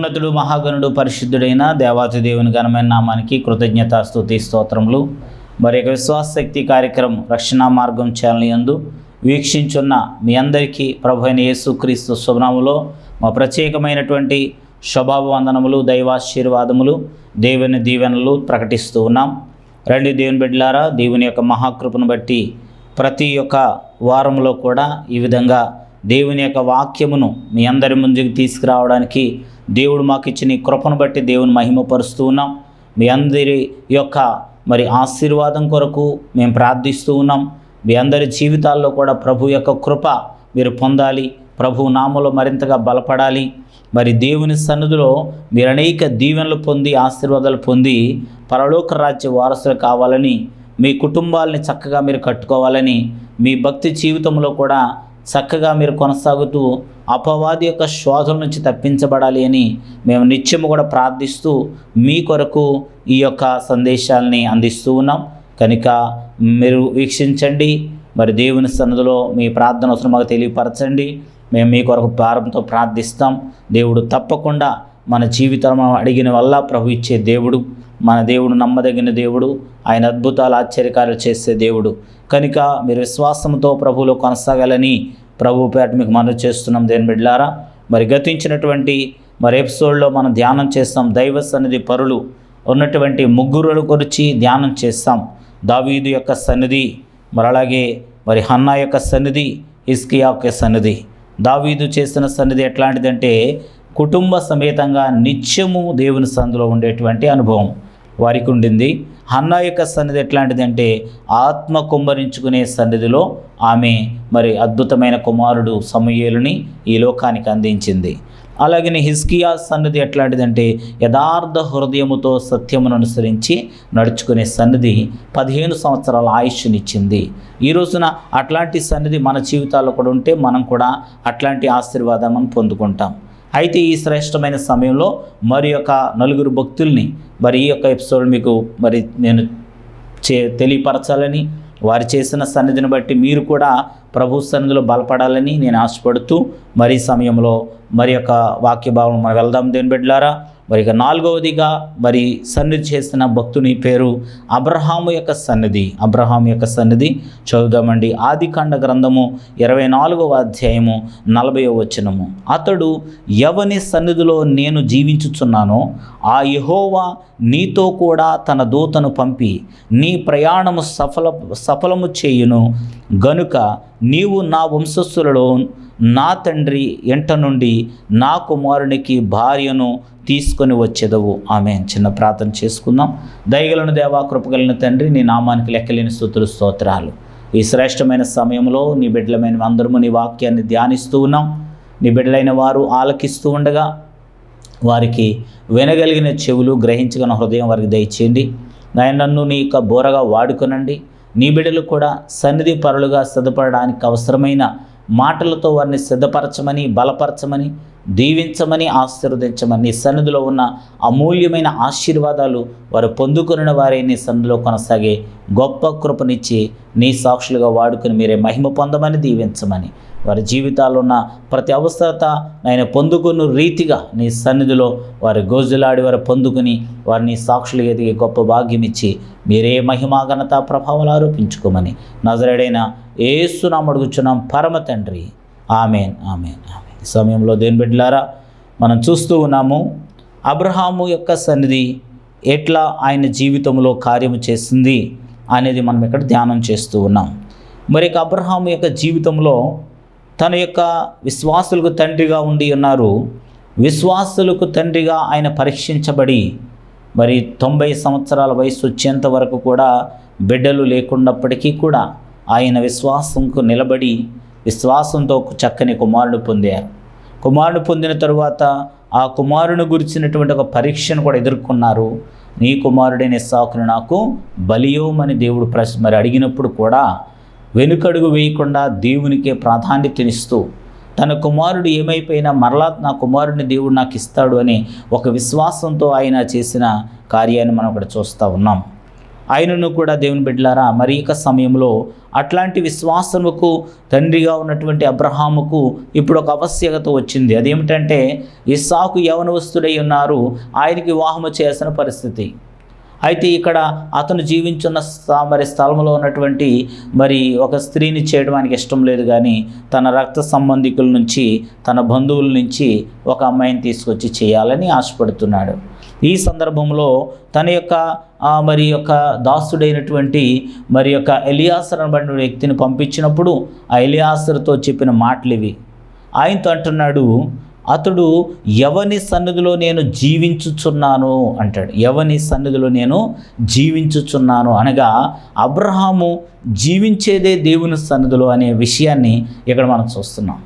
మహోన్నతుడు మహాగణుడు పరిశుద్ధుడైన దేవాతి దేవుని ఘనమైన నామానికి కృతజ్ఞత స్థుతి స్తోత్రములు. మరి యొక్క విశ్వాసశక్తి కార్యక్రమం రక్షణ మార్గం ఛానల్ యందు వీక్షించున్న మీ అందరికీ ప్రభు అయిన యేసుక్రీస్తు శుభనాములో మా ప్రత్యేకమైనటువంటి శుభాభివందనములు దైవాశీర్వాదములు దేవుని దీవెనలు ప్రకటిస్తూ ఉన్నాం. రండి దేవుని బిడ్డలారా దేవుని యొక్క మహాకృపను బట్టి ప్రతి ఒక్క వారంలో కూడా ఈ విధంగా దేవుని యొక్క వాక్యమును మీ అందరి ముందుకు తీసుకురావడానికి దేవుడు మాకు ఇచ్చిన కృపను బట్టి దేవుని మహిమపరుస్తూ ఉన్నాం. మీ అందరి యొక్క మరి ఆశీర్వాదం కొరకు మేము ప్రార్థిస్తూ ఉన్నాం. మీ అందరి జీవితాల్లో కూడా ప్రభు యొక్క కృప మీరు పొందాలి. ప్రభు నామలో మరింతగా బలపడాలి. మరి దేవుని సన్నిధిలో మీరు అనేక దీవెనలు పొంది ఆశీర్వాదాలు పొంది పరలోక రాజ్య వారసులు కావాలని మీ కుటుంబాలని చక్కగా మీరు కట్టుకోవాలని మీ భక్తి జీవితంలో కూడా చక్కగా మీరు కొనసాగుతూ అపవాది యొక్క శోధన నుంచి తప్పించబడాలి అని మేము నిత్యము కూడా ప్రార్థిస్తూ మీ కొరకు ఈ యొక్క సందేశాలని అందిస్తూ ఉన్నాం. కనుక మీరు వీక్షించండి. మరి దేవుని సన్నదిలో మీ ప్రార్థన అవసరం మాకు తెలియపరచండి. మేము మీ కొరకు ప్రారంభంతో ప్రార్థిస్తాం. దేవుడు తప్పకుండా మన జీవితం అడిగిన వల్ల ప్రభు ఇచ్చే దేవుడు మన దేవుడు నమ్మదగిన దేవుడు ఆయన అద్భుతాలు ఆశ్చర్యకార్యాలు చేసే దేవుడు. కనుక మీరు విశ్వాసంతో ప్రభువులో కొనసాగాలని ప్రభు పేట మీకు మనవి చేస్తున్నాం దేని బిడ్లారా మరి గతించినటువంటి మరి ఎపిసోడ్లో మనం ధ్యానం చేస్తాం. దైవ సన్నిధి పరులు ఉన్నటువంటి ముగ్గురుల గురించి ధ్యానం చేస్తాం. దావీదు యొక్క సన్నిధి మరి అలాగే మరి హన్నా యొక్క సన్నిధి ఇస్కియా యొక్క సన్నిధి. దావీదు చేసిన సన్నిధి ఎట్లాంటిదంటే కుటుంబ సమేతంగా నిత్యము దేవుని సందులో ఉండేటువంటి అనుభవం. వారికి ఉండింది. హన్నా యొక్క సన్నిధి ఎట్లాంటిదంటే ఆత్మ కుమ్మరించుకునే సన్నిధిలో ఆమె మరి అద్భుతమైన కుమారుడు సమూయేలుని ఈ లోకానికి అందించింది. అలాగే హిస్కియా సన్నిధి ఎట్లాంటిదంటే యథార్థ హృదయముతో సత్యమును అనుసరించి నడుచుకునే సన్నిధి పదిహేను సంవత్సరాల ఆయుష్నిచ్చింది. ఈ రోజున అట్లాంటి సన్నిధి మన జీవితాల్లో కూడా ఉంటే మనం కూడా అట్లాంటి ఆశీర్వాదం పొందుకుంటాం. అయితే ఈ శ్రేష్టమైన సమయంలో మరి యొక్క నలుగురు భక్తుల్ని మరి ఈ యొక్క ఎపిసోడ్ మీకు మరి నేను చే తెలియపరచాలని వారు చేసిన సన్నిధిని బట్టి మీరు కూడా ప్రభు సన్నిధిలో బలపడాలని నేను ఆశపడుతూ మరి సమయంలో మరి యొక్క వాక్య భావం మనం వెళ్దాం దేని బిడ్డలారా. మరి ఇక నాలుగవదిగా మరి సన్నిధి చేసిన భక్తుని పేరు అబ్రహాము యొక్క సన్నిధి. అబ్రహాం యొక్క సన్నిధి చదువుదామండి. ఆదికాండ గ్రంథము ఇరవై నాలుగవ అధ్యాయము నలభైవ వచనము. అతడు ఎవని సన్నిధిలో నేను జీవించుచున్నానో ఆ యహోవా నీతో కూడా తన దూతను పంపి నీ ప్రయాణము సఫల సఫలము చేయును. గనుక నీవు నా వంశస్థులలో నా తండ్రి ఎంట నుండి నా కుమారునికి భార్యను తీసుకొని వచ్చేదవు. ఆమె చిన్న ప్రార్థన చేసుకుందాం. దయగలను దేవా కృపగలిగిన తండ్రి నీ నామానికి లెక్కలేని స్థుతులు స్తోత్రాలు. ఈ శ్రేష్టమైన సమయంలో నీ బిడ్డలమైన అందరము నీ వాక్యాన్ని ధ్యానిస్తూ ఉన్నాం. నీ బిడ్డలైన వారు ఆలకిస్తూ ఉండగా వారికి వినగలిగిన చెవులు గ్రహించగల హృదయం వారికి దయచేయండి. నాయన నన్ను నీ యొక్క బోరగా వాడుకొనండి. నీ బిడ్డలు కూడా సన్నిధి పరులుగా సిద్ధపడడానికి అవసరమైన మాటలతో వారిని సిద్ధపరచమని బలపరచమని దీవించమని ఆశీర్వదించమని నీ సన్నిధిలో ఉన్న అమూల్యమైన ఆశీర్వాదాలు వారు పొందుకున్న వారే నీ సన్నిధిలో కొనసాగే గొప్ప కృపనిచ్చి నీ సాక్షులుగా వాడుకుని మీరే మహిమ పొందమని దీవించమని. వారి జీవితాల్లో ఉన్న ప్రతి అవసరత ఆయన పొందుకున్న రీతిగా నీ సన్నిధిలో వారి గోజులాడి వారు పొందుకుని వారిని సాక్షులు ఎదిగే గొప్ప భాగ్యం ఇచ్చి మీరే మహిమా ఘనత ప్రభావాలు ఆరోపించుకోమని. నజరేడైన ఏసునామడుగుచున్నాం పరమ తండ్రి. Amen amen amen. ఈ సమయంలో దేని బిడ్డలారా మనం చూస్తూ ఉన్నాము అబ్రహాము యొక్క సన్నిధి ఎట్లా ఆయన జీవితంలో కార్యము చేసింది అనేది మనం ఇక్కడ ధ్యానం చేస్తూ ఉన్నాం. మరి అబ్రహాము యొక్క జీవితంలో తన యొక్క విశ్వాసులకు తండ్రిగా ఉండి ఉన్నారు. విశ్వాసులకు తండ్రిగా ఆయన పరీక్షించబడి మరి తొంభై సంవత్సరాల వయసు వచ్చేంత వరకు కూడా బిడ్డలు లేకున్నప్పటికీ కూడా ఆయన విశ్వాసంకు నిలబడి విశ్వాసంతో చక్కని కుమారుడు పొందారు. కుమారుడు పొందిన తరువాత ఆ కుమారుని గురించినటువంటి ఒక పరీక్షను కూడా ఎదుర్కొన్నారు. నీ కుమారుడైన ఇస్సాకును నాకు బలియోమని దేవుడు ప్రశ్న మరి అడిగినప్పుడు కూడా వెనుకడుగు వేయకుండా దేవునికే ప్రాధాన్యతనిస్తూ తన కుమారుడు ఏమైపోయినా మరలా నా కుమారుడిని దేవుడు నాకు ఇస్తాడు అని ఒక విశ్వాసంతో ఆయన చేసిన కార్యాన్ని మనం ఇక్కడ చూస్తూ ఉన్నాం. ఆయనను కూడా దేవుని బిడ్డలారా మరీక సమయంలో అట్లాంటి విశ్వాసముకు తండ్రిగా ఉన్నటువంటి అబ్రహాముకు ఇప్పుడు ఒక ఆవశ్యకత వచ్చింది. అదేమిటంటే ఇస్సాకు యవనవస్తుడై ఉన్నారు. ఆయనకి వివాహము చేసిన పరిస్థితి. అయితే ఇక్కడ అతను జీవించున్న స్థ- మరి స్థలంలో ఉన్నటువంటి మరి ఒక స్త్రీని చేయడం ఇష్టం లేదు కానీ తన రక్త సంబంధికుల నుంచి తన బంధువుల నుంచి ఒక అమ్మాయిని తీసుకొచ్చి చేయాలని ఆశపడుతున్నాడు. ఈ సందర్భంలో తన యొక్క మరి యొక్క దాసుడైనటువంటి మరి యొక్క ఎలియాసర్ అనబడిన వ్యక్తిని పంపించినప్పుడు ఆ ఎలియాసర్తో చెప్పిన మాటలు ఇవి ఆయనతో అంటున్నాడు అతడు ఎవని సన్నిధిలో నేను జీవించుచున్నాను? అంటాడు. ఎవని సన్నిధిలో నేను జీవించుచున్నాను? అనగా అబ్రహాము జీవించేదే దేవుని సన్నిధిలో అనే విషయాన్ని ఇక్కడ మనం చూస్తున్నాం.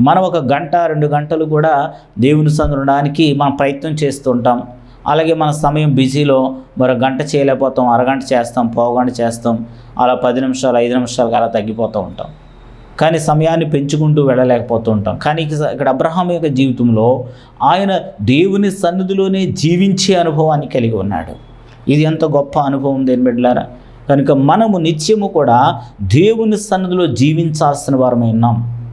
మనం ఒక గంట రెండు గంటలు కూడా దేవుని సన్నిధి ఉండడానికి మనం ప్రయత్నం చేస్తూ ఉంటాం. అలాగే మన సమయం బిజీలో మరో గంట చేయలేకపోతాం అరగంట చేస్తాం పావుగంట చేస్తాం అలా పది నిమిషాలు ఐదు నిమిషాలకు అలా తగ్గిపోతూ ఉంటాం. కానీ సమయాన్ని పెంచుకుంటూ వెళ్ళలేకపోతూ ఉంటాం. కానీ ఇక్కడ అబ్రహాం యొక్క జీవితంలో ఆయన దేవుని సన్నిధిలోనే జీవించే అనుభవాన్ని కలిగి ఉన్నాడు. ఇది ఎంత గొప్ప అనుభవం దేని బిడ్డలారా? కనుక మనము నిత్యము కూడా దేవుని సన్నిధిలో జీవించాల్సిన వారమై ఉన్నాం.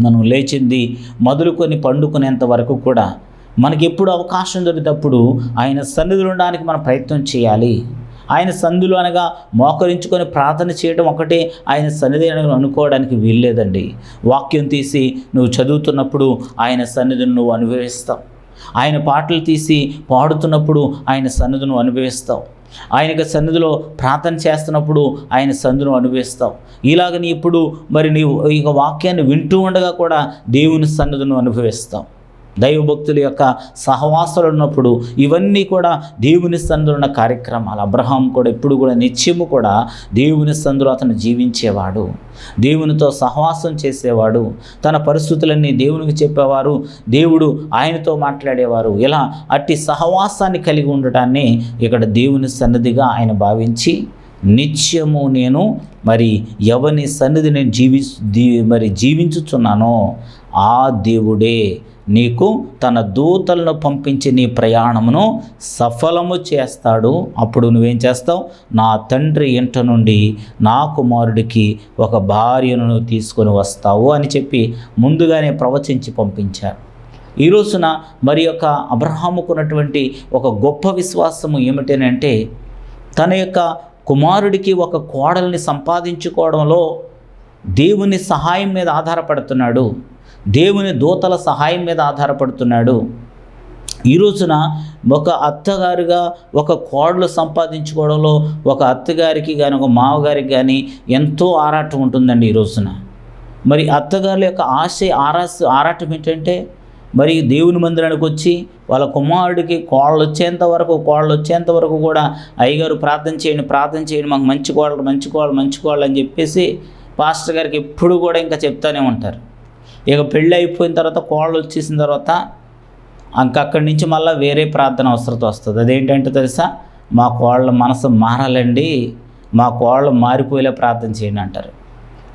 మనం లేచింది మొదలుకొని పండుకునేంత వరకు కూడా మనకి ఎప్పుడు అవకాశం దొరికినప్పుడు ఆయన సన్నిధిలో ఉండడానికి మనం ప్రయత్నం చేయాలి. ఆయన సన్నిధిలో అనగా మోకరించుకొని ప్రార్థన చేయడం ఒకటే ఆయన సన్నిధి అని అనుకోవడానికి వీల్లేదండి. వాక్యం తీసి నువ్వు చదువుతున్నప్పుడు ఆయన సన్నిధిని నువ్వు అనుభవిస్తావు. ఆయన పాటలు తీసి పాడుతున్నప్పుడు ఆయన సన్నిధిను అనుభవిస్తావు. ఆయనకు సన్నిధిలో ప్రార్థన చేస్తున్నప్పుడు ఆయన సందును అనుభవిస్తావు. ఇలాగ నీ ఇప్పుడు మరి నీవు ఈ వాక్యాన్ని వింటూ ఉండగా కూడా దేవుని సన్నిధిను అనుభవిస్తావు. దైవభక్తుల యొక్క సహవాసాలు ఉన్నప్పుడు ఇవన్నీ కూడా దేవుని సందులో ఉన్న కార్యక్రమాలు. అబ్రహాం కూడా ఎప్పుడు కూడా నిత్యము కూడా దేవుని సందులో అతను జీవించేవాడు. దేవునితో సహవాసం చేసేవాడు. తన పరిస్థితులన్నీ దేవునికి చెప్పేవారు. దేవుడు ఆయనతో మాట్లాడేవారు. ఇలా అట్టి సహవాసాన్ని కలిగి ఉండటాన్ని ఇక్కడ దేవుని సన్నిధిగా ఆయన భావించి నిత్యము నేను మరి ఎవరి సన్నిధి నేను జీవి మరి జీవించుచున్నానో ఆ దేవుడే నీకు తన దూతలను పంపించి నీ ప్రయాణమును సఫలము చేస్తాడు. అప్పుడు నువ్వేం చేస్తావు? నా తండ్రి ఇంట నుండి నా కుమారుడికి ఒక భార్యను తీసుకొని వస్తావు అని చెప్పి ముందుగానే ప్రవచించి పంపించారు. ఈ రోజున మరి యొక్క అబ్రహాముకున్నటువంటి ఒక గొప్ప విశ్వాసము ఏమిటనంటే తన యొక్క కుమారుడికి ఒక కోడల్ని సంపాదించుకోవడంలో దేవుని సహాయం మీద ఆధారపడుతున్నాడు. దేవుని దూతల సహాయం మీద ఆధారపడుతున్నాడు. ఈ రోజున ఒక అత్తగారుగా ఒక కోడలు సంపాదించుకోవడంలో ఒక అత్తగారికి కానీ ఒక మామగారికి కానీ ఎంతో ఆరాటం ఉంటుందండి ఈ రోజున. మరి అత్తగారుల యొక్క ఆశ ఆరాస్ ఆరాటం ఏంటంటే మరి దేవుని మందిరానికి వచ్చి వాళ్ళ కుమారుడికి కోళ్ళు వచ్చేంత వరకు కోళ్ళు వచ్చేంత వరకు కూడా అయ్యగారు ప్రార్థన చేయండి ప్రార్థన చేయండి మాకు మంచి కోళ్ళు మంచి కోళ్ళు మంచి కోళ్ళు అని చెప్పేసి పాస్టర్ గారికి ఎప్పుడు కూడా ఇంకా చెప్తానే ఉంటారు. ఇక పెళ్ళి అయిపోయిన తర్వాత కోళ్ళు వచ్చేసిన తర్వాత ఇంక అక్కడి నుంచి మళ్ళీ వేరే ప్రార్థన అవసరత వస్తుంది. అదేంటంటే తెలుసా? మా కోళ్ళ మనసు మారాలండి. మా కోళ్ళు మారిపోయేలా ప్రార్థన చేయండి అంటారు.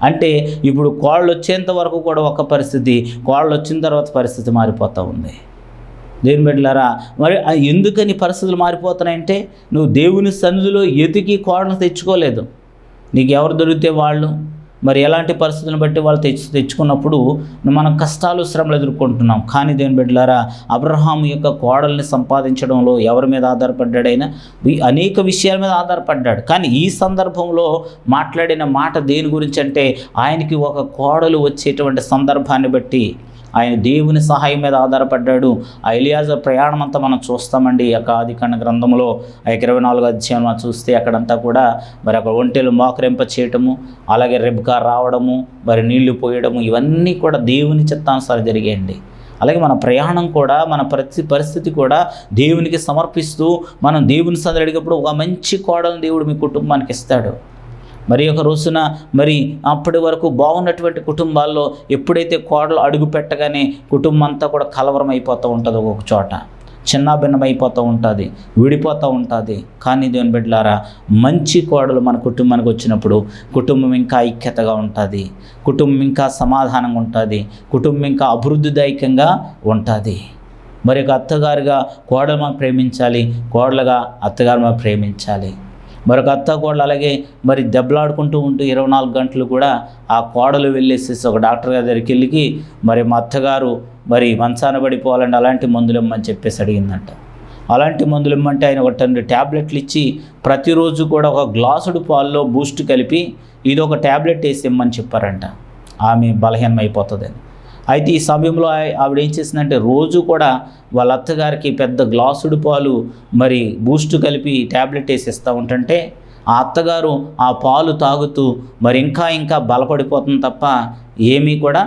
అంటే ఇప్పుడు కోళ్ళు వచ్చేంత వరకు కూడా ఒక పరిస్థితి కోళ్ళు వచ్చిన తర్వాత పరిస్థితి మారిపోతూ ఉంది. దేని బిడ్డలారా మరి ఎందుకని పరిస్థితులు మారిపోతున్నాయంటే నువ్వు దేవుని సన్నిధిలో ఎతికి కోళ్ళను తెచ్చుకోలేదు. నీకు ఎవరు దొరికితే వాళ్ళు? మరి ఎలాంటి పరిస్థితులను బట్టి వాళ్ళు తెచ్చు తెచ్చుకున్నప్పుడు మనం కష్టాలు శ్రమలు ఎదుర్కొంటున్నాం. కానీ దేని బిడ్డలారా అబ్రహాం యొక్క కోడల్ని సంపాదించడంలో ఎవరి మీద ఆధారపడ్డాడైనా? ఈ అనేక విషయాల మీద ఆధారపడ్డాడు. కానీ ఈ సందర్భంలో మాట్లాడిన మాట దేని గురించి అంటే ఆయనకి ఒక కోడలు వచ్చేటువంటి సందర్భాన్ని బట్టి ఆయన దేవుని సహాయం మీద ఆధారపడ్డాడు. ఆ ఎలియాజర్ ప్రయాణం అంతా మనం చూస్తామండి ఈ యొక్క ఆదికాండ గ్రంథంలో. ఆ యొక్క ఇరవై నాలుగు అధ్యాయం చూస్తే అక్కడంతా కూడా మరి అక్కడ ఒంటెలు మోకరింప చేయటము అలాగే రెబ్కా రావడము మరి నీళ్ళు పోయడము ఇవన్నీ కూడా దేవుని చిత్తానుసారం జరిగాయండి. అలాగే మన ప్రయాణం కూడా మన పరిస్థితి పరిస్థితి కూడా దేవునికి సమర్పిస్తూ మనం దేవుని సందడిగినప్పుడు అడిగినప్పుడు ఒక మంచి కోడలను దేవుడు మీ కుటుంబానికి ఇస్తాడు. మరి ఒక రోజున మరి అప్పటి వరకు బాగున్నటువంటి కుటుంబాల్లో ఎప్పుడైతే కోడలు అడుగు పెట్టగానే కుటుంబం అంతా కూడా కలవరం అయిపోతూ ఉంటుంది ఒక్కొక్క చోట. చిన్నాభిన్నమైపోతూ ఉంటుంది విడిపోతూ ఉంటుంది. కానీ దేవుని బిడ్డలారా మంచి కోడలు మన కుటుంబానికి వచ్చినప్పుడు కుటుంబం ఇంకా ఐక్యతగా ఉంటుంది. కుటుంబం ఇంకా సమాధానంగా ఉంటుంది. కుటుంబం ఇంకా అభివృద్ధిదాయకంగా ఉంటుంది. మరి ఒక అత్తగారుగా కోడలు మనం ప్రేమించాలి కోడలుగా అత్తగారు మనం ప్రేమించాలి. మరొక అత్త కోడలు అలాగే మరి దెబ్బలాడుకుంటూ ఉంటూ ఇరవై నాలుగు గంటలు కూడా ఆ కోడలు వెళ్ళేసేసి ఒక డాక్టర్ గారి దగ్గరికి వెళ్ళి మరి మా అత్తగారు మరి మంచాన పడిపోవాలండి అలాంటి మందులు ఇమ్మని చెప్పేసి అడిగిందంట. అలాంటి మందులు ఇమ్మంటే ఆయన ఒక రెండు ట్యాబ్లెట్లు ఇచ్చి ప్రతిరోజు కూడా ఒక గ్లాసుడు పాల్లో బూస్ట్ కలిపి ఇది ఒక ట్యాబ్లెట్ వేసి ఇమ్మని చెప్పారంట. ఆమె బలహీనం అని అయితే ఈ సమయంలో ఆవిడ ఏం చేసిందంటే రోజు కూడా వాళ్ళ అత్తగారికి పెద్ద గ్లాసుడు పాలు మరి బూస్ట్ కలిపి ట్యాబ్లెట్ వేసి ఇస్తూ ఉంటుంటే ఆ అత్తగారు ఆ పాలు తాగుతూ మరి ఇంకా ఇంకా బలపడిపోతుంది తప్ప ఏమీ కూడా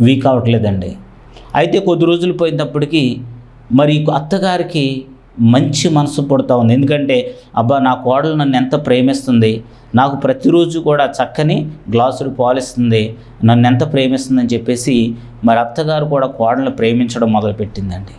వీక్ అవ్వట్లేదండి అయితే కొద్ది రోజులు పోయినప్పటికీ మరి అత్తగారికి మంచి మనసు పుడతా ఉంది. ఎందుకంటే అబ్బా నా కోడలు నన్ను ఎంత ప్రేమిస్తుంది నాకు ప్రతిరోజు కూడా చక్కని గ్లాసులు పాలిస్తుంది నన్ను ఎంత ప్రేమిస్తుందని చెప్పేసి మరి అత్తగారు కూడా కోడలను ప్రేమించడం మొదలుపెట్టిందండి.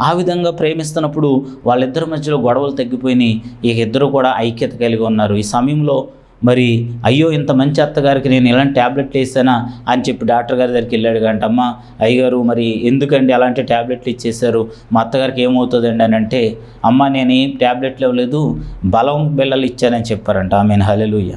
ఆ విధంగా ప్రేమిస్తున్నప్పుడు వాళ్ళిద్దరి మధ్యలో గొడవలు తగ్గిపోయినాయి ఇక ఇద్దరు కూడా ఐక్యత కలిగి ఉన్నారు. ఈ సమయంలో మరి అయ్యో ఇంత మంచి అత్తగారికి నేను ఇలాంటి ట్యాబ్లెట్లు వేసానా అని చెప్పి డాక్టర్ గారి దగ్గరికి వెళ్ళాడు కంటే అమ్మ అయ్యగారు మరి ఎందుకండి అలాంటి ట్యాబ్లెట్లు ఇచ్చేశారు? మా అత్తగారికి ఏమవుతుందండి అని అంటే అమ్మ నేను ఏం ట్యాబ్లెట్లు ఇవ్వలేదు బలం బిళ్ళలు ఇచ్చానని చెప్పారంట. ఆమె హలెలుయ్య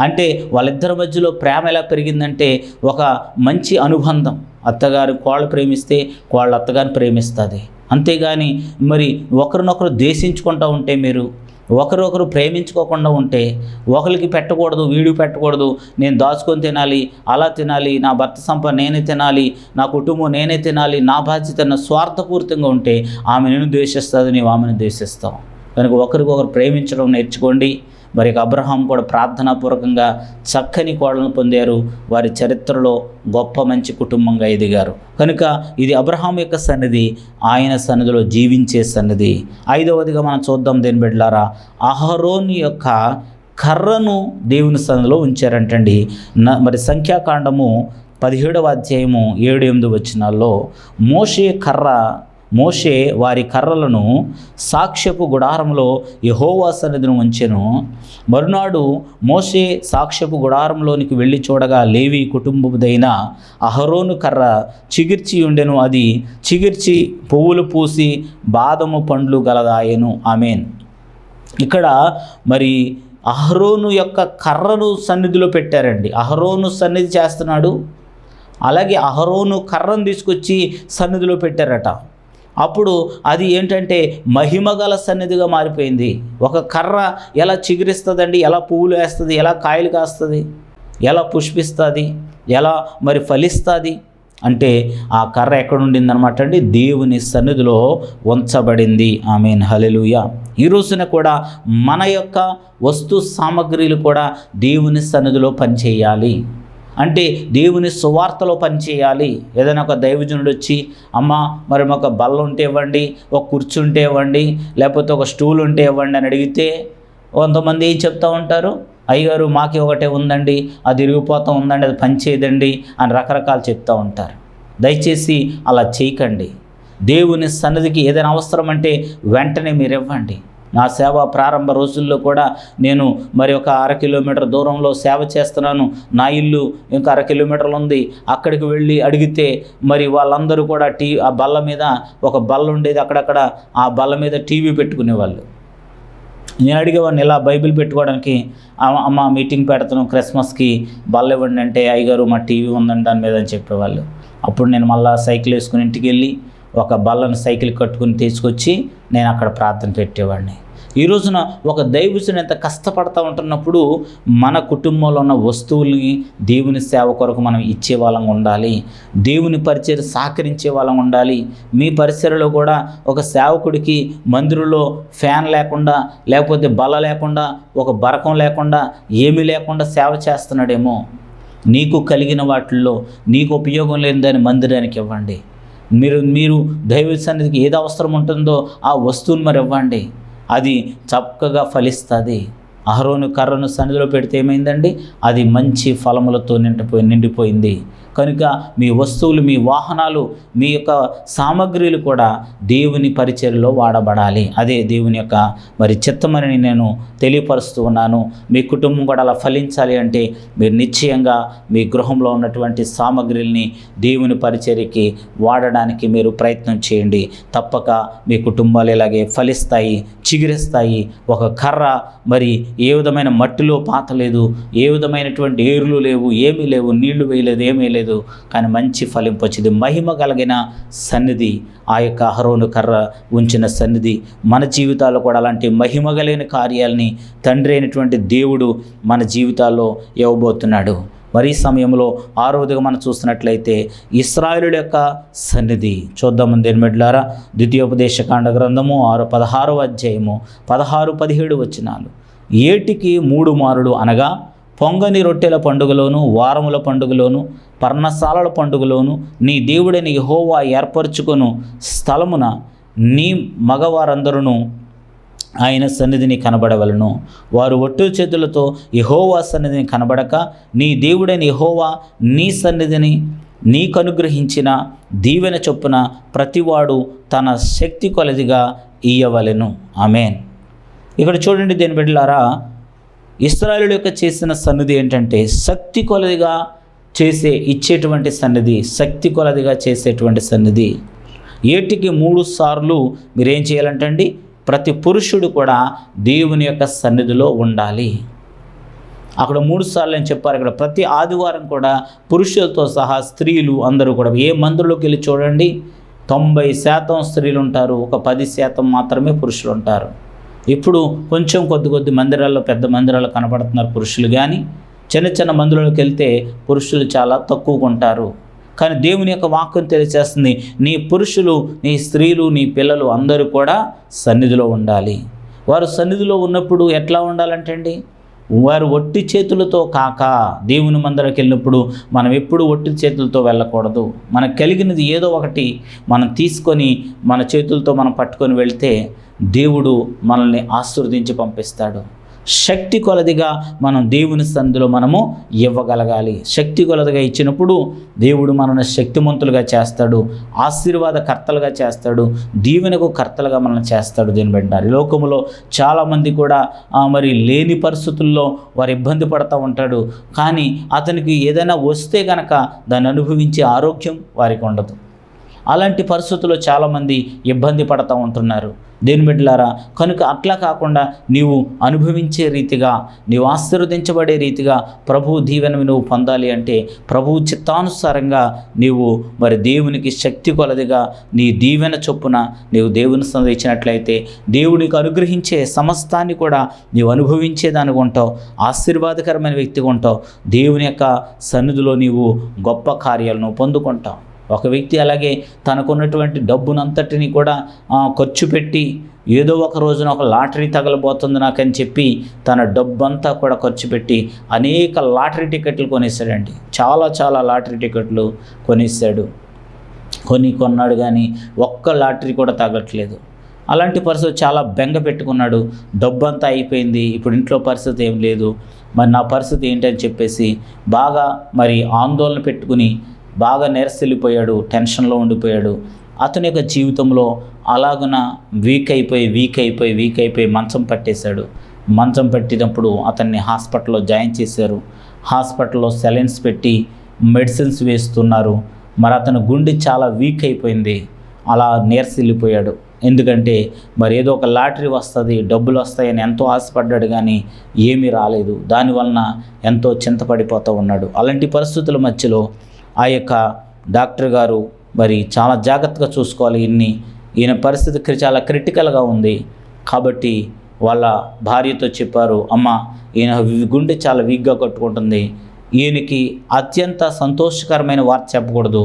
అంటే వాళ్ళిద్దరి మధ్యలో ప్రేమ ఎలా పెరిగిందంటే ఒక మంచి అనుబంధం. అత్తగారు కోళ్ళు ప్రేమిస్తే కోళ్ళ అత్తగారిని ప్రేమిస్తుంది. అంతేగాని మరి ఒకరినొకరు ద్వేషించుకుంటూ ఉంటే మీరు ఒకరొకరు ప్రేమించుకోకుండా ఉంటే ఒకరికి పెట్టకూడదు వీడు పెట్టకూడదు నేను దాచుకొని తినాలి అలా తినాలి నా భర్త సంపద నేనే తినాలి నా కుటుంబం నేనే తినాలి నా బాధ్యత నా స్వార్థపూరితంగా ఉంటే ఆమె నేను ద్వేషిస్తుంది నీవు ఆమెను ద్వేషిస్తావు. కనుక ఒకరికొకరు ప్రేమించడం నేర్చుకోండి. మరి అబ్రహాం కూడా ప్రార్థనాపూర్వకంగా చక్కని కోడలను పొందారు. వారి చరిత్రలో గొప్ప మంచి కుటుంబంగా ఎదిగారు. కనుక ఇది అబ్రహాం యొక్క సన్నిధి ఆయన సన్నిధిలో జీవించే సన్నిధి. ఐదవదిగా మనం చూద్దాం దేని బిడ్డలారా అహరోన్ యొక్క కర్రను దేవుని సన్నిధిలో ఉంచారంటండి. న- మరి సంఖ్యాకాండము పదిహేడవ అధ్యాయము ఏడు ఎనిమిది వచ్చినాల్లో మోషే కర్ర మోషే వారి కర్రలను సాక్ష్యపు గుడారంలో యహోవా సన్నిధిని ఉంచెను. మరునాడు మోషే సాక్ష్యపు గుడారంలోనికి వెళ్ళి చూడగా లేవి కుటుంబదైన అహరోను కర్ర చిగిర్చి ఉండెను. అది చిగిర్చి పువ్వులు పూసి బాదము పండ్లు గలదాయను. ఆమెన్. ఇక్కడ మరి అహరోను యొక్క కర్రను సన్నిధిలో పెట్టారండి. అహరోను సన్నిధి చేస్తున్నాడు. అలాగే అహరోను కర్రను తీసుకొచ్చి సన్నిధిలో పెట్టారట. అప్పుడు అది ఏంటంటే మహిమగల సన్నిధిగా మారిపోయింది. ఒక కర్ర ఎలా చిగురిస్తుందండి ఎలా పువ్వులు వేస్తుంది ఎలా కాయలు కాస్తుంది ఎలా పుష్పిస్తుంది ఎలా మరి ఫలిస్తుంది అంటే ఆ కర్ర ఎక్కడ ఉండిందనమాట అండి? దేవుని సన్నిధిలో ఉంచబడింది. ఆమె హలెలుయ ఈ రోజున కూడా మన యొక్క వస్తు సామగ్రిలు కూడా దేవుని సన్నిధిలో పనిచేయాలి. అంటే దేవుని సువార్తలో పనిచేయాలి ఏదైనా ఒక దైవజనుడు వచ్చి అమ్మ మరి ఒక బల్ల ఉంటే ఇవ్వండి ఒక కుర్చీ ఉంటే ఇవ్వండి లేకపోతే ఒక స్టూల్ ఉంటే ఇవ్వండి అని అడిగితే కొంతమంది ఏం చెప్తూ ఉంటారు? అయ్యగారు మాకే ఒకటే ఉందండి అది ఇరిగిపోతూ ఉందండి అది పనిచేయదండి అని రకరకాలు చెప్తూ ఉంటారు. దయచేసి అలా చేయకండి. దేవుని సన్నిధికి ఏదైనా అవసరం అంటే వెంటనే మీరు ఇవ్వండి. నా సేవ ప్రారంభ రోజుల్లో కూడా నేను మరి ఒక అర కిలోమీటర్ దూరంలో సేవ చేస్తున్నాను. నా ఇల్లు ఇంకా అర కిలోమీటర్లు ఉంది. అక్కడికి వెళ్ళి అడిగితే మరి వాళ్ళందరూ కూడా టీ ఆ బల్ల మీద ఒక బల్ల ఉండేది అక్కడక్కడ. ఆ బల్ల మీద టీవీ పెట్టుకునేవాళ్ళు. నేను అడిగేవాడిని ఇలా బైబిల్ పెట్టుకోవడానికి "అమ్మ- మీటింగ్ పెడతాను క్రిస్మస్కి. బల్ల ఇవ్వండి అంటే అయ్యగారు మా టీవీ ఉందండి దాని మీద అని చెప్పేవాళ్ళు. అప్పుడు నేను మళ్ళీ సైకిల్ వేసుకుని ఇంటికి వెళ్ళి ఒక బల్లను సైకిల్ కట్టుకుని తీసుకొచ్చి నేను అక్కడ ప్రార్థన పెట్టేవాడిని. ఈ రోజున ఒక దైవజుని ఎంత కష్టపడతా ఉంటున్నప్పుడు మన కుటుంబంలో ఉన్న వస్తువుల్ని దేవుని సేవ కొరకు మనం ఇచ్చే వాళ్ళం ఉండాలి. దేవుని పరిచయం సహకరించే వాళ్ళం ఉండాలి. మీ పరిసరలో కూడా ఒక సేవకుడికి మందిరంలో ఫ్యాన్ లేకుండా లేకపోతే బల లేకుండా ఒక బరకం లేకుండా ఏమీ లేకుండా సేవ చేస్తున్నాడేమో. నీకు కలిగిన వాటిల్లో నీకు ఉపయోగం లేని దాన్ని మందిరానికి ఇవ్వండి. మీరు మీరు దైవ సన్నిధికి ఏది అవసరం ఉంటుందో ఆ వస్తువును మరి ఇవ్వండి. అది చక్కగా ఫలిస్తుంది. అహరోను కర్రను సన్నిధిలో పెడితే ఏమైందండి? అది మంచి ఫలములతో నిండిపోయి నిండిపోయింది. కనుక మీ వస్తువులు మీ వాహనాలు మీ యొక్క సామగ్రిలు కూడా దేవుని పరిచర్లో వాడబడాలి. అదే దేవుని యొక్క మరి చిత్తమని నేను తెలియపరుస్తూ ఉన్నాను. మీ కుటుంబం కూడా అలా ఫలించాలి అంటే మీరు నిశ్చయంగా మీ గృహంలో ఉన్నటువంటి సామగ్రిల్ని దేవుని పరిచర్యకి వాడడానికి మీరు ప్రయత్నం చేయండి. తప్పక మీ కుటుంబాలు ఇలాగే ఫలిస్తాయి చిగురిస్తాయి. ఒక కర్ర మరి ఏ విధమైన మట్టిలో పాతలేదు ఏ విధమైనటువంటి ఏరులు లేవు ఏమీ లేవు నీళ్ళు వేయలేదు ఏమీ లేదు. కానీ మంచి ఫలింపు వచ్చింది. మహిమ కలిగిన సన్నిధి ఆ యొక్క అహరోను కర్ర ఉంచిన సన్నిధి. మన జీవితాల్లో కూడా అలాంటి మహిమ కలిగిన కార్యాలని తండ్రి అయినటువంటి దేవుడు మన జీవితాల్లో ఇవ్వబోతున్నాడు. మరి సమయంలో ఆరోదిగా మనం చూస్తున్నట్లయితే ఇస్రాయేలుల యొక్క సన్నిధి. చూద్దాము దేని మెడ్లారా ద్వితీయోపదేశకాండ గ్రంథము ఆరు పదహారో అధ్యాయము పదహారు పదిహేడు వచ్చినాలు ఏటికి మూడు మారులు అనగా పొంగని రొట్టెల పండుగలోను వారముల పండుగలోను పర్ణశాలల పండుగలోను నీ దేవుడని యెహోవా ఏర్పరచుకొను స్థలమున నీ మగవారందరూ ఆయన సన్నిధిని కనబడవలను. వారు ఒట్టు చేతులతో యహోవా సన్నిధిని కనబడక నీ దేవుడైన యహోవా నీ సన్నిధిని నీకు అనుగ్రహించిన దీవెన చొప్పున ప్రతివాడు తన శక్తి కొలదిగా ఇయ్యవలెను. ఆమెన్. ఇక్కడ చూడండి దేని బిడ్డలారా ఇస్రాయలు యొక్క చేసిన సన్నిధి ఏంటంటే శక్తి కొలదిగా చేసే ఇచ్చేటువంటి సన్నిధి శక్తి కొలదిగా చేసేటువంటి సన్నిధి. ఏటికి మూడు సార్లు మీరేం చేయాలంటండి? ప్రతి పురుషుడు కూడా దేవుని యొక్క సన్నిధిలో ఉండాలి. అక్కడ మూడు సార్లు అని చెప్పారు ఇక్కడ ప్రతి ఆదివారం కూడా పురుషులతో సహా స్త్రీలు అందరూ కూడా ఏ మందిరంలోకి వెళ్ళి చూడండి? తొంభై శాతం స్త్రీలు ఉంటారు ఒక పది శాతం మాత్రమే పురుషులు ఉంటారు. ఇప్పుడు కొంచెం కొద్ది కొద్ది మందిరాల్లో పెద్ద మందిరాల్లో కనబడుతున్నారు పురుషులు కానీ చిన్న చిన్న మందిరాలకు వెళ్తే పురుషులు చాలా తక్కువగా ఉంటారు. కానీ దేవుని యొక్క వాక్యం తెలియచేస్తుంది నీ పురుషులు నీ స్త్రీలు నీ పిల్లలు అందరూ కూడా సన్నిధిలో ఉండాలి. వారు సన్నిధిలో ఉన్నప్పుడు ఎట్లా ఉండాలంటండి? వారు ఒట్టి చేతులతో కాక దేవుని మందరికి వెళ్ళినప్పుడు మనం ఎప్పుడు ఒట్టి చేతులతో వెళ్ళకూడదు. మనకు కలిగినది ఏదో ఒకటి మనం తీసుకొని మన చేతులతో మనం పట్టుకొని వెళ్తే దేవుడు మనల్ని ఆశీర్వదించి పంపిస్తాడు. శక్తి కొలదిగా మనం దేవుని సందులో మనము ఇవ్వగలగాలి. శక్తి కొలదిగా ఇచ్చినప్పుడు దేవుడు మనల్ని శక్తిమంతులుగా చేస్తాడు. ఆశీర్వాద కర్తలుగా చేస్తాడు. దీవెనకు కర్తలుగా మనల్ని చేస్తాడు దీని పెట్టారు ఈ చాలామంది కూడా మరి లేని పరిస్థితుల్లో వారు ఇబ్బంది పడుతూ ఉంటాడు. కానీ అతనికి ఏదైనా వస్తే గనక దాన్ని అనుభవించే ఆరోగ్యం వారికి ఉండదు. అలాంటి పరిస్థితుల్లో చాలామంది ఇబ్బంది పడుతూ ఉంటున్నారు. దేని బిడ్డలారా కనుక అట్లా కాకుండా నీవు అనుభవించే రీతిగా నీవు ఆశీర్వదించబడే రీతిగా ప్రభు దీవెనవి నువ్వు పొందాలి అంటే ప్రభు చిత్తానుసారంగా నీవు మరి దేవునికి శక్తి కొలదిగా నీ దీవెన చొప్పున నీవు దేవుని సంధించినట్లయితే దేవునికి అనుగ్రహించే సమస్తాన్ని కూడా నీవు అనుభవించేదానికి ఉంటావు ఆశీర్వాదకరమైన వ్యక్తిగా ఉంటావు దేవుని యొక్క సన్నిధిలో నీవు గొప్ప కార్యాలను పొందుకుంటావు. ఒక వ్యక్తి అలాగే తనకున్నటువంటి డబ్బునంతటిని కూడా ఖర్చు పెట్టి ఏదో ఒక రోజున ఒక లాటరీ తగలబోతుంది నాకని చెప్పి తన డబ్బంతా కూడా ఖర్చు పెట్టి అనేక లాటరీ టికెట్లు కొనేసాడండి చాలా చాలా లాటరీ టికెట్లు కొనేసాడు కొని కొన్నాడు కానీ ఒక్క లాటరీ కూడా తగలట్లేదు. అలాంటి పరిస్థితి చాలా బెంగ పెట్టుకున్నాడు. డబ్బంతా అయిపోయింది. ఇప్పుడు ఇంట్లో పరిస్థితి ఏం లేదు. మరి నా పరిస్థితి ఏంటని చెప్పేసి బాగా మరి ఆందోళన పెట్టుకుని బాగా నెరసిల్లిపోయాడు టెన్షన్లో ఉండిపోయాడు. అతని యొక్క జీవితంలో అలాగున వీక్ అయిపోయి వీక్ అయిపోయి వీక్ అయిపోయి మంచం పట్టేశాడు. మంచం పట్టినప్పుడు అతన్ని హాస్పిటల్లో జాయిన్ చేశారు. హాస్పిటల్లో సెలైన్స్ పెట్టి మెడిసిన్స్ వేస్తున్నారు. మరి అతని గుండె చాలా వీక్ అయిపోయింది. అలా నీరసిల్లిపోయాడు ఎందుకంటే మరి ఏదో ఒక లాటరీ వస్తుంది డబ్బులు వస్తాయని ఎంతో ఆశపడ్డాడు కానీ ఏమీ రాలేదు. దానివలన ఎంతో చింతపడిపోతూ ఉన్నాడు. అలాంటి పరిస్థితుల మధ్యలో ఆ యొక్క డాక్టర్ గారు మరి చాలా జాగ్రత్తగా చూసుకోవాలి. ఇన్ని ఈయన పరిస్థితి చాలా క్రిటికల్గా ఉంది. కాబట్టి వాళ్ళ భార్యతో చెప్పారు అమ్మ ఈయన గుండె చాలా వీక్గా కొట్టుకుంటుంది. ఈయనకి అత్యంత సంతోషకరమైన వార్త చెప్పకూడదు.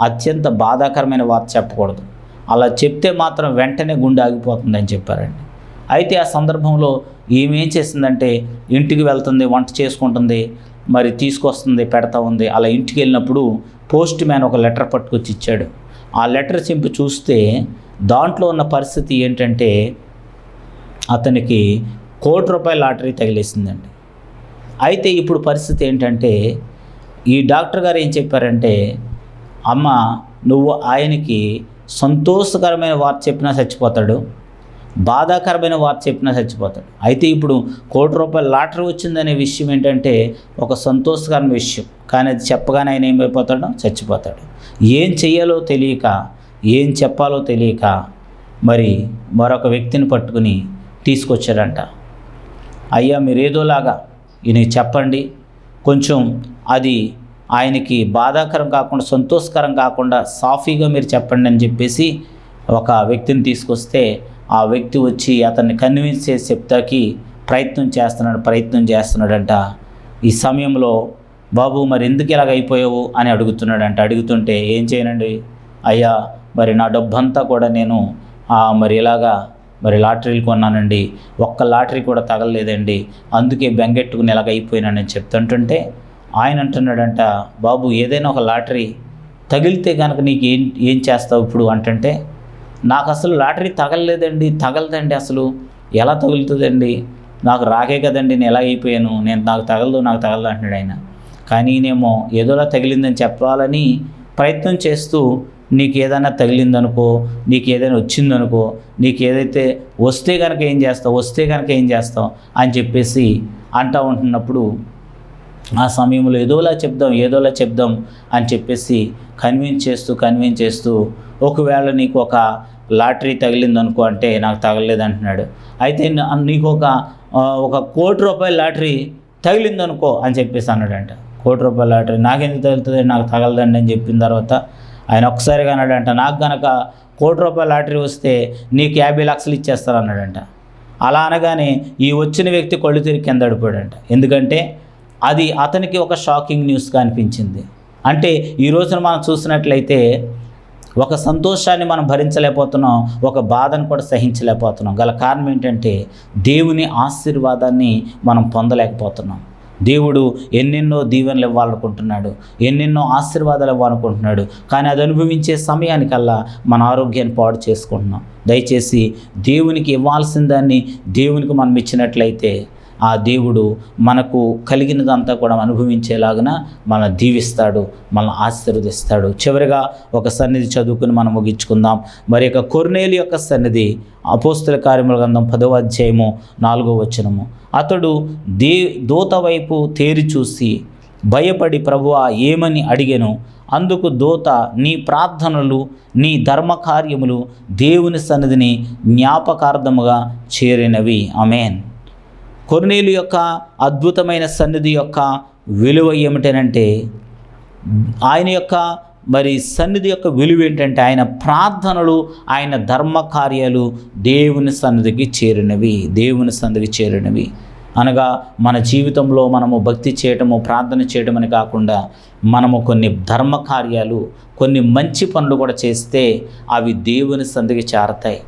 అత్యంత బాధాకరమైన వార్త చెప్పకూడదు. అలా చెప్తే మాత్రం వెంటనే గుండె ఆగిపోతుందని చెప్పారండి. అయితే ఆ సందర్భంలో ఈమె ఏం చేసిందంటే ఇంటికి వెళ్తుంది వంట చేసుకుంటుంది. మరి తీసుకొస్తుంది పెడతా ఉంది. అలా ఇంటికి వెళ్ళినప్పుడు పోస్ట్ మ్యాన్ ఒక లెటర్ పట్టుకొచ్చి ఇచ్చాడు. ఆ లెటర్ చింపి చూస్తే దాంట్లో ఉన్న పరిస్థితి ఏంటంటే అతనికి కోటి రూపాయల లాటరీ తగిలేసిందండి. అయితే ఇప్పుడు పరిస్థితి ఏంటంటే ఈ డాక్టర్ గారు ఏం చెప్పారంటే అమ్మ నువ్వు ఆయనకి సంతోషకరమైన వార్త చెప్పినా చచ్చిపోతాడు. బాధాకరమైన వార్త చెప్పినా చచ్చిపోతాడు. అయితే ఇప్పుడు కోటి రూపాయల లాటరీ వచ్చిందనే విషయం ఏంటంటే ఒక సంతోషకరమైన విషయం. కానీ అది చెప్పగానే ఆయన ఏమైపోతాడు చచ్చిపోతాడు. ఏం చెయ్యాలో తెలియక ఏం చెప్పాలో తెలియక మరి మరొక వ్యక్తిని పట్టుకుని తీసుకొచ్చాడంట. అయ్యా మీరు ఏదోలాగా ఈయన చెప్పండి. కొంచెం అది ఆయనకి బాధాకరం కాకుండా సంతోషకరం కాకుండా సాఫీగా మీరు చెప్పండి అని చెప్పేసి ఒక వ్యక్తిని తీసుకొస్తే ఆ వ్యక్తి వచ్చి అతన్ని కన్విన్స్ చేసి చెప్తాకి ప్రయత్నం చేస్తున్నాడు ప్రయత్నం చేస్తున్నాడంట. ఈ సమయంలో బాబు మరి ఎందుకు ఇలాగ అయిపోయావు? అని అడుగుతున్నాడంట. అడుగుతుంటే ఏం చేయనండి? అయ్యా మరి నా డబ్బంతా కూడా నేను మరి ఇలాగా మరి లాటరీలు కొన్నానండి. ఒక్క లాటరీ కూడా తగలలేదండి. అందుకే బెంగెట్టుకుని ఇలాగ అయిపోయినానని చెప్తుంటుంటే ఆయన అంటున్నాడంట బాబు ఏదైనా ఒక లాటరీ తగిలితే కనుక నీకు ఏం ఏం చేస్తావు ఇప్పుడు? అంటుంటే నాకు అసలు లాటరీ తగలలేదండి తగలదండి అసలు. ఎలా తగులుతుందండి? నాకు రాకే కదండి నేను ఎలా అయిపోయాను? నేను నాకు తగలదు నాకు తగలదు అంటున్నాడు ఆయన. కానీ నేమో ఏదోలా తగిలిందని చెప్పాలని ప్రయత్నం చేస్తూ నీకు ఏదైనా తగిలిందనుకో నీకు ఏదైనా వచ్చిందనుకో నీకు ఏదైతే వస్తే కనుక ఏం చేస్తావు వస్తే కనుక ఏం చేస్తావు అని చెప్పేసి అంటూ ఉంటున్నప్పుడు ఆ సమయంలో ఏదోలా చెప్దాం ఏదోలా చెప్దాం అని చెప్పేసి కన్విన్స్ చేస్తూ కన్విన్స్ చేస్తూ ఒకవేళ నీకు ఒక లాటరీ తగిలిందనుకో అంటే నాకు తగలలేదు అంటున్నాడు అయితే నీకు ఒక ఒక కోటి రూపాయల లాటరీ తగిలిందనుకో అని చెప్పేసి అన్నాడంట. కోటి రూపాయల లాటరీ నాకెందుకు తగులుతుంది? నాకు తగలదండి అని చెప్పిన తర్వాత ఆయన ఒకసారిగా అన్నాడంట నాకు గనక కోటి రూపాయల లాటరీ వస్తే నీకు యాభై లక్షలు ఇచ్చేస్తారు అన్నాడంట. అలా అనగానే ఈ వచ్చిన వ్యక్తి కళ్ళు తిరిగి కింద పడిపోయాడంట. ఎందుకంటే అది అతనికి ఒక షాకింగ్ న్యూస్గా అనిపించింది. అంటే ఈ రోజున మనం చూసినట్లయితే ఒక సంతోషాన్ని మనం భరించలేకపోతున్నాం ఒక బాధను కూడా సహించలేకపోతున్నాం. గల కారణం ఏంటంటే దేవుని ఆశీర్వాదాన్ని మనం పొందలేకపోతున్నాం. దేవుడు ఎన్నెన్నో దీవెనలు ఇవ్వాలనుకుంటున్నాడు ఎన్నెన్నో ఆశీర్వాదాలు ఇవ్వాలనుకుంటున్నాడు కానీ అది అనుభవించే సమయానికల్లా మన ఆరోగ్యాన్ని పాడు చేసుకుంటున్నాం. దయచేసి దేవునికి ఇవ్వాల్సిన దాన్ని దేవునికి మనం ఇచ్చినట్లయితే ఆ దేవుడు మనకు కలిగినదంతా కూడా అనుభవించేలాగున మన దీవిస్తాడు మన ఆశీర్వదిస్తాడు. చివరిగా ఒక సన్నిధి చదువుకుని మనం ముగించుకుందాం. మరి యొక్క కొర్నేలి యొక్క సన్నిధి అపోస్తుల కార్యముల గ్రంథం పదవ అధ్యాయము నాలుగో వచనము. అతడు దే దూత వైపు తేరి చూసి భయపడి ప్రభువా ఏమని అడిగాను? అందుకు దూత నీ ప్రార్థనలు నీ ధర్మకార్యములు దేవుని సన్నిధిని జ్ఞాపకార్థముగా చేరినవి. అమేన్ కొర్నేలు యొక్క అద్భుతమైన సన్నిధి యొక్క విలువ ఏమిటనంటే ఆయన యొక్క మరి సన్నిధి యొక్క విలువ ఏంటంటే ఆయన ప్రార్థనలు ఆయన ధర్మ కార్యాలు దేవుని సన్నిధికి చేరినవి దేవుని సన్నిధికి చేరినవి. అనగా మన జీవితంలో మనము భక్తి చేయటము ప్రార్థన చేయటం అని కాకుండా మనము కొన్ని ధర్మ కార్యాలు కొన్ని మంచి పనులు కూడా చేస్తే అవి దేవుని సందికి చేరతాయి.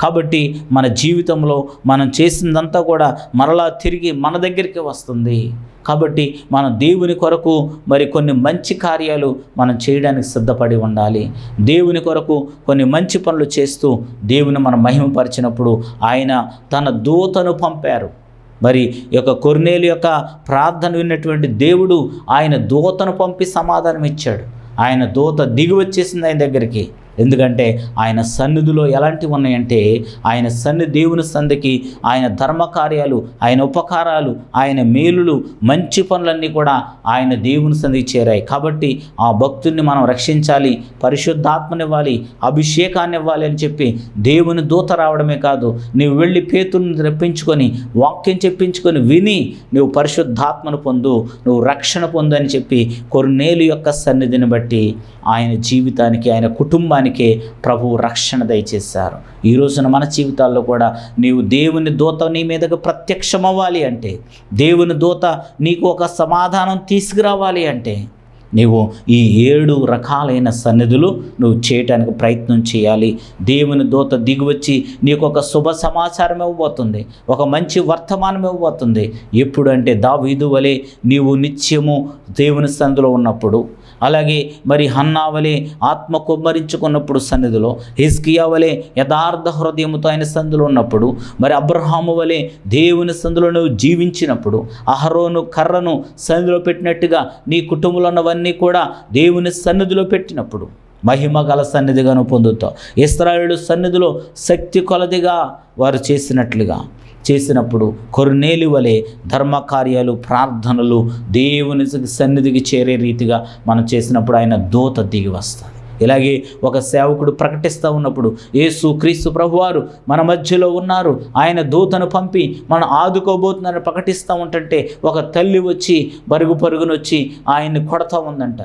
కాబట్టి మన జీవితంలో మనం చేసిందంతా కూడా మరలా తిరిగి మన దగ్గరికి వస్తుంది. కాబట్టి మనం దేవుని కొరకు మరి కొన్ని మంచి కార్యాలు మనం చేయడానికి సిద్ధపడి ఉండాలి. దేవుని కొరకు కొన్ని మంచి పనులు చేస్తూ దేవుని మనం మహిమపరిచినప్పుడు ఆయన తన దూతను పంపారు. మరి ఈ యొక్క కొర్నేలు యొక్క ప్రార్థన విన్నటువంటి దేవుడు ఆయన దూతను పంపి సమాధానం ఇచ్చాడు ఆయన దూత దిగి వచ్చేసింది ఆయన దగ్గరికి. ఎందుకంటే ఆయన సన్నిధిలో ఎలాంటివి ఉన్నాయంటే ఆయన సన్ని దేవుని సంధికి ఆయన ధర్మకార్యాలు ఆయన ఉపకారాలు ఆయన మేలులు మంచి పనులన్నీ కూడా ఆయన దేవుని సంధికి చేరాయి. కాబట్టి ఆ భక్తుల్ని మనం రక్షించాలి పరిశుద్ధాత్మనివ్వాలి అభిషేకాన్ని ఇవ్వాలి అని చెప్పి దేవుని దూత రావడమే కాదు నీవు వెళ్ళి పేతుని రప్పించుకొని వాక్యం చెప్పించుకొని విని నువ్వు పరిశుద్ధాత్మను పొందు నువ్వు రక్షణ పొందు అని చెప్పి కొన్నేలు యొక్క సన్నిధిని బట్టి ఆయన జీవితానికి ఆయన కుటుంబానికి ప్రభువు రక్షణ దయచేశారు. ఈ రోజున మన జీవితాల్లో కూడా నీవు దేవుని దూత నీ మీదకు ప్రత్యక్షమవ్వాలి అంటే దేవుని దూత నీకు ఒక సమాధానం తీసుకురావాలి అంటే నీవు ఈ ఏడు రకాలైన సన్నిధులు నువ్వు చేయటానికి ప్రయత్నం చేయాలి. దేవుని దూత దిగువచ్చి నీకు ఒక శుభ సమాచారం ఇవ్వబోతుంది ఒక మంచి వర్తమానం ఇవ్వబోతుంది. ఎప్పుడు అంటే దావీదు వలె నీవు నిత్యము దేవుని సన్నిధిలో ఉన్నప్పుడు అలాగే మరి హన్నావలే ఆత్మ కుమ్మరించుకున్నప్పుడు సన్నిధిలో హిజ్కియా వలె యథార్థ హృదయముతో ఆయన సందులో ఉన్నప్పుడు మరి అబ్రహాము వలె దేవుని సందులో నువ్వు జీవించినప్పుడు అహరోను కర్రను సన్నిధిలో పెట్టినట్టుగా నీ కుటుంబంలో ఉన్నవన్నీ కూడా దేవుని సన్నిధిలో పెట్టినప్పుడు మహిమ గల సన్నిధిగాను పొందుతావు. ఇస్రాయేలు సన్నిధిలో శక్తి కొలదిగా వారు చేసినట్లుగా చేసినప్పుడు కొర్నేలి వలె ధర్మకార్యాలు ప్రార్థనలు దేవుని సన్నిధికి చేరే రీతిగా మనం చేసినప్పుడు ఆయన దూత దిగి వస్తుంది ఇలాగే ఒక సేవకుడు ప్రకటిస్తూ ఉన్నప్పుడు యేసు క్రీస్తు ప్రభువారు మన మధ్యలో ఉన్నారు ఆయన దూతను పంపి మనం ఆదుకోబోతున్నారని ప్రకటిస్తూ ఉంటుంటే ఒక తల్లి వచ్చి పరుగు పరుగునొచ్చి ఆయన్ని కొడతా ఉందంట.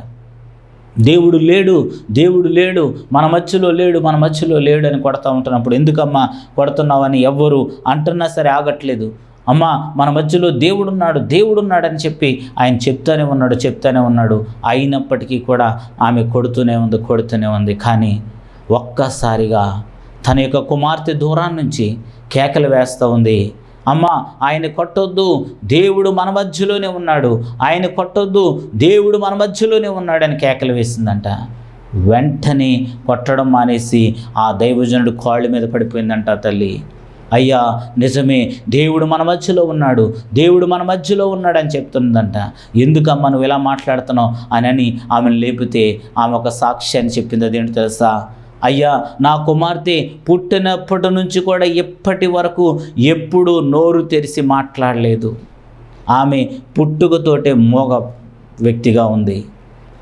దేవుడు లేడు దేవుడు లేడు మన మధ్యలో లేడు మన మధ్యలో లేడు అని కొడతా ఉంటున్నప్పుడు ఎందుకమ్మా కొడుతున్నావని ఎవ్వరు అంటున్నా సరే ఆగట్లేదు. అమ్మ మన మధ్యలో దేవుడున్నాడు దేవుడున్నాడని చెప్పి ఆయన చెప్తానే ఉన్నాడు చెప్తానే ఉన్నాడు. అయినప్పటికీ కూడా ఆమె కొడుతూనే ఉంది కొడుతూనే ఉంది. కానీ ఒక్కసారిగా తన యొక్క కుమార్తె దూరాన్నించి కేకలు వేస్తూ ఉంది. అమ్మ ఆయన కొట్టొద్దు దేవుడు మన మధ్యలోనే ఉన్నాడు. ఆయన కొట్టొద్దు దేవుడు మన మధ్యలోనే ఉన్నాడని కేకలు వేసిందంట. వెంటనే కొట్టడం మానేసి ఆ దైవజనుడు కాళ్ళ మీద పడిపోయిందంట తల్లి. అయ్యా నిజమే దేవుడు మన మధ్యలో ఉన్నాడు దేవుడు మన మధ్యలో ఉన్నాడని చెప్తుందంట. ఎందుకమ్మా నువ్వు ఇలా మాట్లాడుతున్నావు అని ఆమెను లేపితే ఆమె ఒక సాక్షి అని చెప్పింది అదేంటి తెలుసా? అయ్యా నా కుమార్తె పుట్టినప్పటి నుంచి కూడా ఇప్పటి వరకు ఎప్పుడూ నోరు తెరిచి మాట్లాడలేదు. ఆమె పుట్టుకతోటే మోగ వ్యక్తిగా ఉంది.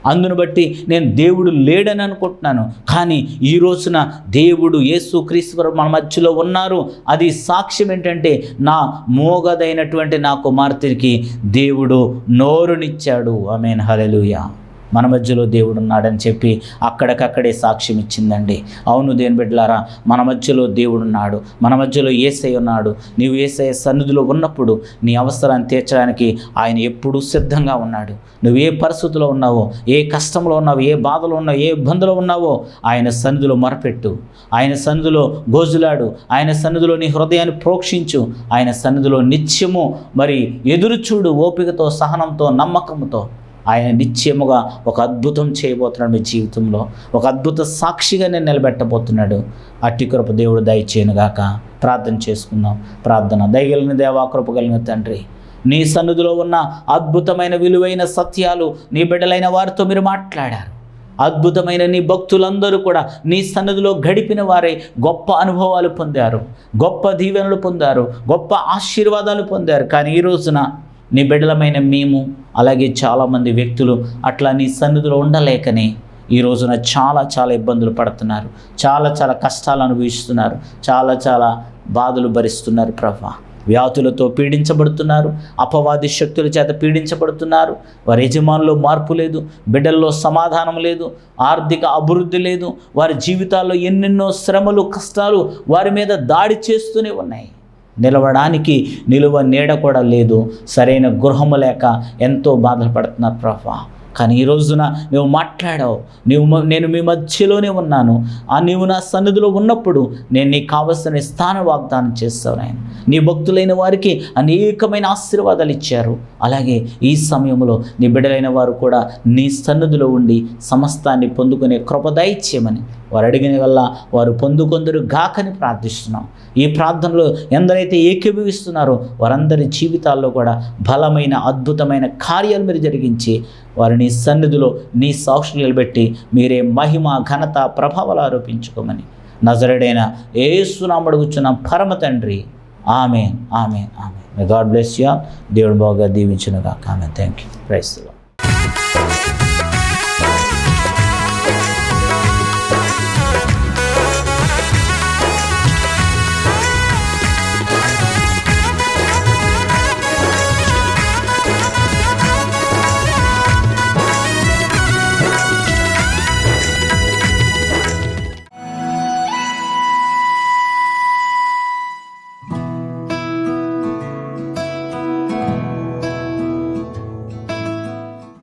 అందును బట్టి నేను దేవుడు లేడని అనుకుంటున్నాను. కానీ ఈ రోజున దేవుడు యేసు క్రీశ్వరు మన మధ్యలో ఉన్నారు. అది సాక్ష్యం ఏంటంటే నా మోగదైనటువంటి నా కుమార్తెకి దేవుడు నోరునిచ్చాడు. ఆమెన్. హలెలుయా మన మధ్యలో దేవుడు ఉన్నాడని చెప్పి అక్కడికక్కడే సాక్ష్యం ఇచ్చిందండి. అవును దేని బిడ్డలారా మన మధ్యలో దేవుడు ఉన్నాడు. మన మధ్యలో ఏసై ఉన్నాడు. నీవు ఏసై సన్నిధిలో ఉన్నప్పుడు నీ అవసరాన్ని తీర్చడానికి ఆయన ఎప్పుడూ సిద్ధంగా ఉన్నాడు. నువ్వు ఏ పరిస్థితిలో ఉన్నావో ఏ కష్టంలో ఉన్నావో ఏ బాధలో ఉన్నావో ఏ ఇబ్బందులో ఉన్నావో ఆయన సన్నిధిలో మొరపెట్టు. ఆయన సన్నిధిలో గోజులాడు. ఆయన సన్నిధిలో నీ హృదయాన్ని ప్రోక్షించు. ఆయన సన్నిధిలో నిత్యము మరి ఎదురుచూడు ఓపికతో సహనంతో నమ్మకంతో ఆయన నిత్యముగా ఒక అద్భుతం చేయబోతున్నాడు మీ జీవితంలో. ఒక అద్భుత సాక్షిగా నేను నిలబెట్టబోతున్నాడు. అట్టి కృప దేవుడు దయచేయనుగాక ప్రార్థన చేసుకుందాం. ప్రార్థన. దయగలిగిన దేవా కృప కలిగిన తండ్రి నీ సన్నిధిలో ఉన్న అద్భుతమైన విలువైన సత్యాలు నీ బిడ్డలైన వారితో మీరు మాట్లాడారు. అద్భుతమైన నీ భక్తులందరూ కూడా నీ సన్నిధిలో గడిపిన వారే గొప్ప అనుభవాలు పొందారు గొప్ప దీవెనలు పొందారు గొప్ప ఆశీర్వాదాలు పొందారు. కానీ ఈ రోజున నీ బిడ్డలమైన మేము అలాగే చాలామంది వ్యక్తులు అట్లా నీ సన్నిధిలో ఉండలేకనే ఈ రోజున చాలా చాలా ఇబ్బందులు పడుతున్నారు. చాలా చాలా కష్టాలు అనుభవిస్తున్నారు. చాలా చాలా బాధలు భరిస్తున్నారు ప్రభా. వ్యాధులతో పీడించబడుతున్నారు. అపవాది శక్తుల చేత పీడించబడుతున్నారు. వారి యజమానులో మార్పు లేదు. బిడ్డల్లో సమాధానం లేదు. ఆర్థిక అభివృద్ధి లేదు. వారి జీవితాల్లో ఎన్నెన్నో శ్రమలు కష్టాలు వారి మీద దాడి చేస్తూనే ఉన్నాయి. నిలవడానికి నిలువ నీడ కూడా లేదు. సరైన గృహము లేక ఎంతో బాధలు పడుతున్నారు ప్రభా. కానీ ఈ రోజున నువ్వు మాట్లాడావు. నీవు నేను మీ మధ్యలోనే ఉన్నాను. ఆ నీవు నా సన్నిధిలో ఉన్నప్పుడు నేను నీకు కావలసిన స్థాన వాగ్దానం చేస్తావు నాయన. నీ భక్తులైన వారికి అనేకమైన ఆశీర్వాదాలు ఇచ్చారు. అలాగే ఈ సమయంలో నీ బిడ్డలైన వారు కూడా నీ సన్నిధిలో ఉండి సమస్తాన్ని పొందుకునే కృప దయచేయమని వారు అడిగిన వల్ల వారు పొందుకొందరు గాకని ప్రార్థిస్తున్నాం. ఈ ప్రార్థనలో ఎందరైతే ఏకీభవిస్తున్నారో వారందరి జీవితాల్లో కూడా బలమైన అద్భుతమైన కార్యాలు మీరు జరిగించి వారిని సన్నిధిలో నీ సాక్షులు నిలబెట్టి మీరే మహిమ ఘనత ప్రభావాలు ఆరోపించుకోమని. నజరడైన ఏసునామడు అడుగుచున్న పరమ తండ్రి. ఆమె ఆమె ఆమె గాడ్ బ్లెస్ యూ దేవుడు బాగా దీవించునుగా ఆమె థ్యాంక్ యూ ప్రైస్